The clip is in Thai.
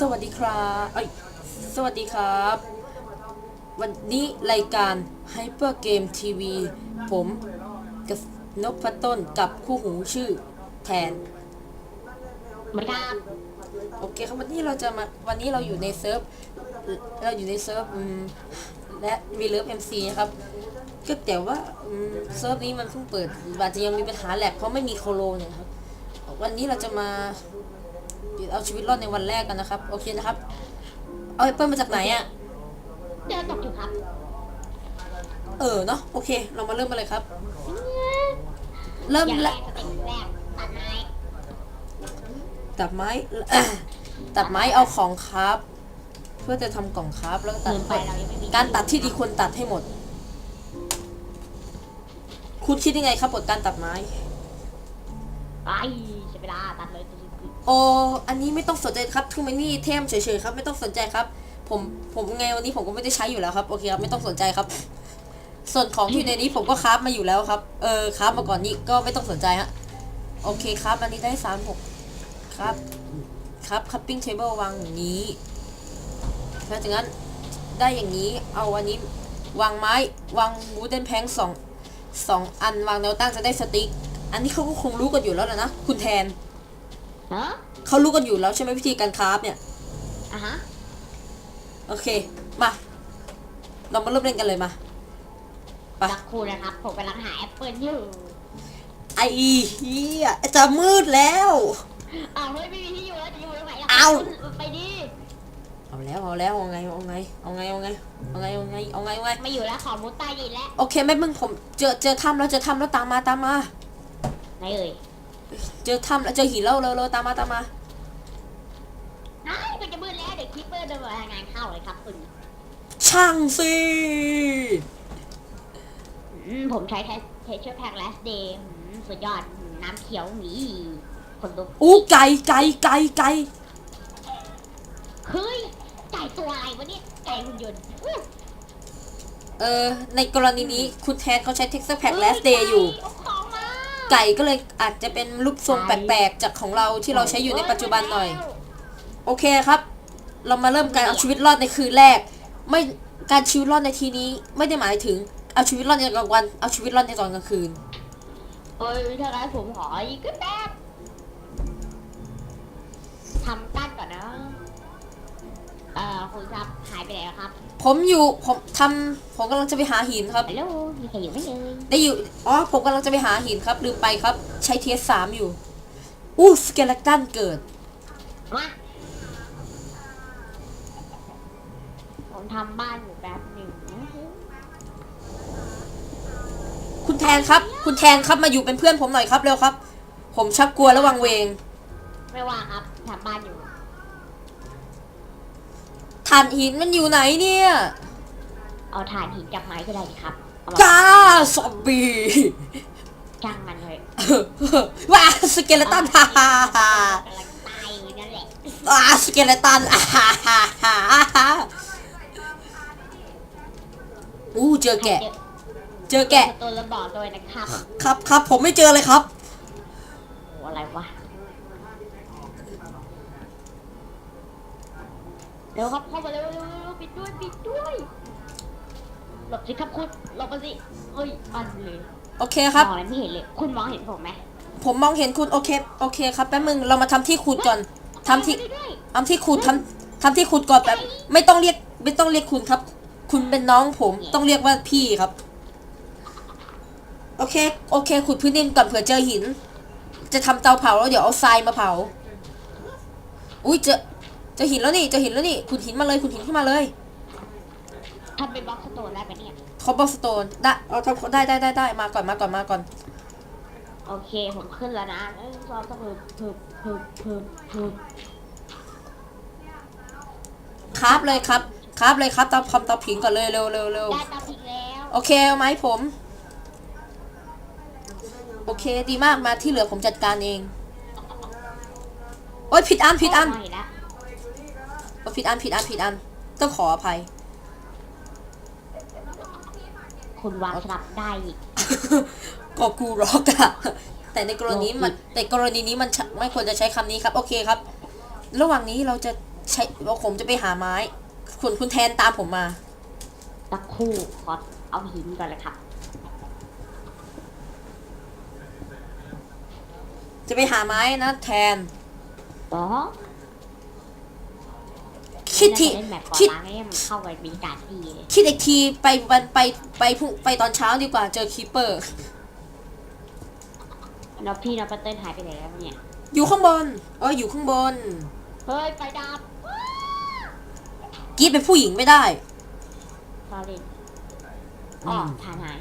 สวัสดีครับเอ้ยสวัสดีครับ วันนี้รายการ Hyper Game TV ผมกับนพต้นกับคู่หูชื่อแทนเหมือนครับโอเคครับวันนี้เราจะมาวันนี้เราอยู่ในเซิร์ฟเราอยู่ในเซิร์ฟอืมและวีเลิฟเอ็มซีนะครับก็แต่ว่าอืมเซิร์ฟนี้มันเพิ่งเปิดอาจจะยังมีปัญหาแหลกเพราะไม่มีโคโลเนี่ยครับวันนี้เราจะมา เอาชีวิตรอดในวันแรกกันนะครับ โอเคนะครับ เอาแอปเปิลมาจากไหนอะ่ะเจอตกอยู่ครับเออเนาะโอเค เรามาเริ่มกันเลยครับ เริ่มอย่างแรแล้กสเต็ปแรกตัดไม้ตัดไม้ ตัดไม้เอาของครับ เพื่อจะทำกล่องครับแล้วก็ตัเกิดนไปเรายังไม่มีการตัดที่ดีควรตัดให้หมด คุณคิดยังไงครับบทการตัดไม้ ไปใช้เวลาตัดเลย โออันนี้ไม่ต้องสนใจครับคือมันนี่เทมเฉยๆครับ ไม่ต้องสนใจครับ ผมผมไงวันนี้ผมก็ไม่ได้ใช้อยู่แล้วครับโอเคครับไม่ต้องสนใจครับ ส่วนของที่อยู่ในนี้ผมก็คราฟมาอยู่แล้วครับ เออคราฟมาก่อนนี่ก็ไม่ต้องสนใจฮะโอเคครับอันนี้ได้สามหกครับครับคัพปิ้งเทเบิลวางอย่างนี้แล้วจากนั้นได้อย่างนี้เอาอันนี้วางไม้วางวูดเดนแพงสองสองอันวางแนวตั้งจะได้สติ๊กอันนี้เขาก็คงรู้กันอยู่แล้วนะคุณแทน ฮะเขารู้กันอยู่แล้วใช่ไหมวิธีการคราฟเนี่ย อะฮะโอเค มา เรามาเริ่มเล่นกันเลยมา ไปสักครู่นะครับ ผมกำลังหาแอปเปิลอยู่ไอ้เฮียจะมืดแล้ว อ้าวเฮ้ยไม่มีที่อยู่แล้วจะอยู่ตรงไหนล่ะเอาไปดิเอาแล้วเอาแล้วเอาไงเอาไงเอาไงเอาไงเอาไงเอาไงเอาไงเอาไงไม่อยู่แล้วขอมุดใต้ดินแล้วโอเคแม่มึงผมเจอเจอถ้ำแล้วเจอถ้ำแล้วตามมาตามมาไหนเอ่ย เจอถ้ำแล้วเจอหินแล้วเร็วเร็วตามมาตามมาอ้าวมันจะมืดแล้วเดี๋ยวคิปเปอร์เดินมางานเข้าเลยครับคุณช่างสิอืมผมใช้เทเชอร์แพ็กแลสเดย์สุดยอดอืมน้ำเขียวหนีคนลุกอู้ไก่ไก่ไก่ไก่เฮ้ยไก่ตัวอะไรวะเนี่ยไก่หุ่นยนต์อู้เออในกรณีนี้คุณแทนเขาใช้ texture pack last day อยู่เอาของมา ไก่ก็เลยอาจจะเป็นรูปทรงแปลกๆจากของเราที่เราใช้อยู่ในปัจจุบันหน่อย โอเคครับ เรามาเริ่มการเอาชีวิตรอดในคืนแรก ไม่การชีวิตรอดในทีนี้ ไม่ได้หมายถึงเอาชีวิตรอดในกลางวันเอาชีวิตรอดในตอนกลางคืนเอ้ยถ้างั้นผมขออีกก็แป๊บทำตั้นก่อนนะ เอ่อคุณครับหายไปไหนแล้วครับผมอยู่ผมทำผมกำลังจะไปหาหินครับ ฮัลโหลมีใครอยู่ไหมเอ่ยได้อยู่อ๋อผมกำลังจะไปหาหินครับลืมไปครับ ใช้เทียสามอยู่อู้สเกเลตันเกิด มาผมทำบ้านอยู่แป๊บหนึ่งนะคุณแทนครับ คุณแทนครับมาอยู่เป็นเพื่อนผมหน่อยครับเร็วครับ ผมชักกลัวและวังเวง ไม่ว่าครับทำบ้านอยู่ ฐานหินมันอยู่ไหนเนี่ยเอาถ่านหินจากไม้ก็ได้นี่ครับเอามาก้าซอมบี้จ้างมันเลยว้าสเกเลตันฮ่าฮ่าฮ่ากำลังตายอยู่นั่นแหละว้าสเกเลตันอ่าฮ่าฮ่าฮ่าฮ่าอู้เจอแกะ เจอแกะ ตัวระบอกด้วยนะครับ ครับครับผมไม่เจอเลยครับ โอ้อะไรวะ เร็วครับเข้ามาเร็วเร็วเร็วปิดด้วยปิดด้วยหลบสิครับคุณหลบมาสิเฮ้ยปันเลยโอเคครับ มองอะไรไม่เห็นเลยคุณมองเห็นผมไหมผมมองเห็นคุณโอเคโอเคครับแป๊บนึงเรามาทำที่ขุดก่อนทำที่ไปด้วยทำที่ขุดทำทำที่ขุดก่อนแบบไม่ต้องเรียกไม่ต้องเรียกคุณครับ คุณเป็นน้องผมต้องเรียกว่าพี่ครับ โอเคโอเคขุดพื้นดินก่อนเผื่อเจอหิน จะทำเตาเผาแล้วเดี๋ยวเอาทรายมาเผา อุ้ยเจอ เจอหินแล้วนี่เจอหินแล้วนี่ขุดหินมาเลยขุดหินขึ้นมาเลยทำเป็นบล็อกสโตนได้ปะเนี่ยคอปเปอร์สโตนได้เอาทำได้ได้ได้ได้มาก่อนมาก่อนมาก่อน โอเคผมขึ้นแล้วนะเอ้ยซอสก็เพิ่มเพิ่มเพิ่มเพิ่มเพิ่มคราฟเลยครับ คราฟเลยครับเตาทำเตาผิงก่อนเลยเร็วเร็วเร็วได้ตามอีกแล้วโอเคเอาไหมผม โอเคดีมากมาที่เหลือผมจัดการเอง โอ๊ยผิดอันผิดอันโยแล้วโอ๊ย ผิดอันผิดอันผิดอันต้องขออภัย คุณวางสลับได้อีกก็กูร็อกอะแต่ในกรณีมันแต่กรณีนี้มันใช้ไม่ควรจะใช้คำนี้ครับ โอเคครับ ระหว่างนี้เราจะใช้ผมจะไปหาไม้ คุณคุณแทนตามผมมาสักครู่ขอเอาหินก่อนเลยครับจะไปหาไม้นะแทนต่อ คิดทีเล่นแบบก่อนคิดล้างให้มันเข้าไปบรรยากาศดีเลยคิดอีกทีไปวันไปไปพรุ่งไปตอนเช้าดีกว่าเจอคีเปอร์ แล้วพี่น้องปัตเติ้ลหายไปไหนแล้วเนี่ย อยู่ข้างบนเอออยู่ข้างบนเฮ้ยไฟดับกรีดเป็นผู้หญิงไม่ได้ซอรี่อ๋อมทานหาย